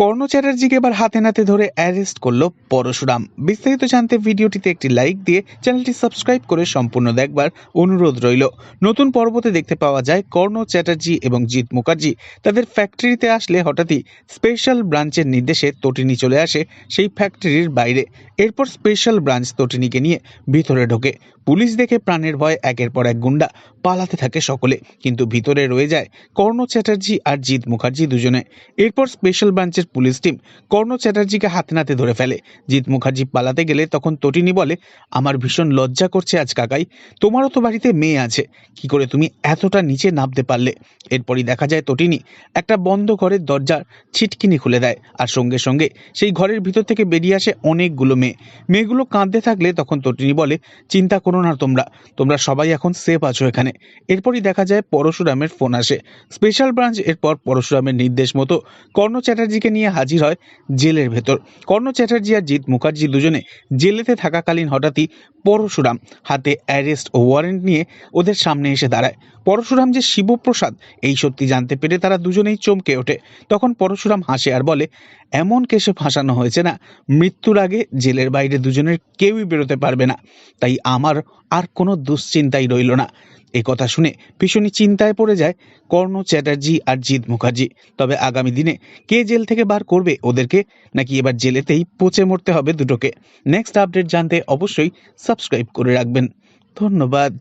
কর্ণ চ্যাটার্জিকে এবার হাতে নাতে ধরে অ্যারেস্ট করল পরশুরাম। বিস্তারিত জানতে ভিডিওটিতে একটি লাইক দিয়ে চ্যানেলটি সাবস্ক্রাইব করে সম্পূর্ণ দেখবার অনুরোধ রইল। নতুন পর্বতে দেখতে পাওয়া যায় কর্ণ চ্যাটার্জি এবং জিৎ মুখার্জি। তাদের ফ্যাক্টরিতে আসলে হঠাৎই স্পেশাল ব্রাঞ্চের নির্দেশে তটিনী চলে আসে সেই ফ্যাক্টরির বাইরে। এরপর স্পেশাল ব্রাঞ্চ তটিনীকে নিয়ে ভিতরে ঢোকে। পুলিশ দেখে প্রাণের ভয়, একের পর এক গুন্ডা পালাতে থাকে সকলে, কিন্তু ভিতরে রয়ে যায় কর্ণ চ্যাটার্জি আর জিৎ মুখার্জি দুজনে। এরপর স্পেশাল ব্রাঞ্চের পুলিশ টিম কর্ণ চ্যাটার্জিকে হাতে নাতে ধরে ফেলে। জিৎ মুখার্জি পালাতে গেলে তখন তটিনী বলে, আমার ভীষণ লজ্জা করছে আজ কাকাই। তোমারও তো বাড়িতে মেয়ে আছে। কি করে তুমি এতটা নিচে নামতে পারলে? এরপরই দেখা যায় তটিনী একটা বন্ধ ঘরের দরজার ছিটকিনি খুলে দেয় আর সঙ্গে সঙ্গে সেই ঘরের ভিতর থেকে বেরিয়ে আসে অনেকগুলো মেয়ে। মেয়েগুলো কাঁদতে থাকলে তখন তটিনী বলে, চিন্তা করো না তোমরা তোমরা সবাই এখন সেফ আছো এখানে। এরপরই দেখা যায় পরশুরামের ফোন আসে। স্পেশাল ব্রাঞ্চ এরপর পরশুরামের নির্দেশ মতো কর্ণ চ্যাটার্জিকে নিয়ে হাজির হয় জেলের ভেতর। কর্ণ চ্যাটার্জি আর জিৎ মুখার্জি দুজনে জেলেতে থাকাকালীন হঠাৎই পরশুরাম হাতে অ্যারেস্ট ও ওয়ারেন্ট নিয়ে ওদের সামনে এসে দাঁড়ায়। পরশুরাম যে শিবপ্রসাদ, এই সত্যি জানতে পেরে তারা দুজনেই চমকে ওঠে। তখন পরশুরাম হাসে আর বলে এমন কেসে ফাঁসানো হয়েছে না, মৃত্যুর আগে জেলের বাইরে দুজনের কেউই বেরোতে পারবে না। তাই আমার আর কোনো দুশ্চিন্তাই রইল না। এ কথা শুনে ভীষণই চিন্তায় পড়ে যায় কর্ণ চ্যাটার্জি আর জিৎ মুখার্জি। তবে আগামী দিনে কে জেল থেকে বার করবে ওদেরকে, নাকি এবার জেলেতেই পচে মরতে হবে দুটোকে? নেক্সট আপডেট জানতে অবশ্যই সাবস্ক্রাইব করে রাখবেন। ধন্যবাদ।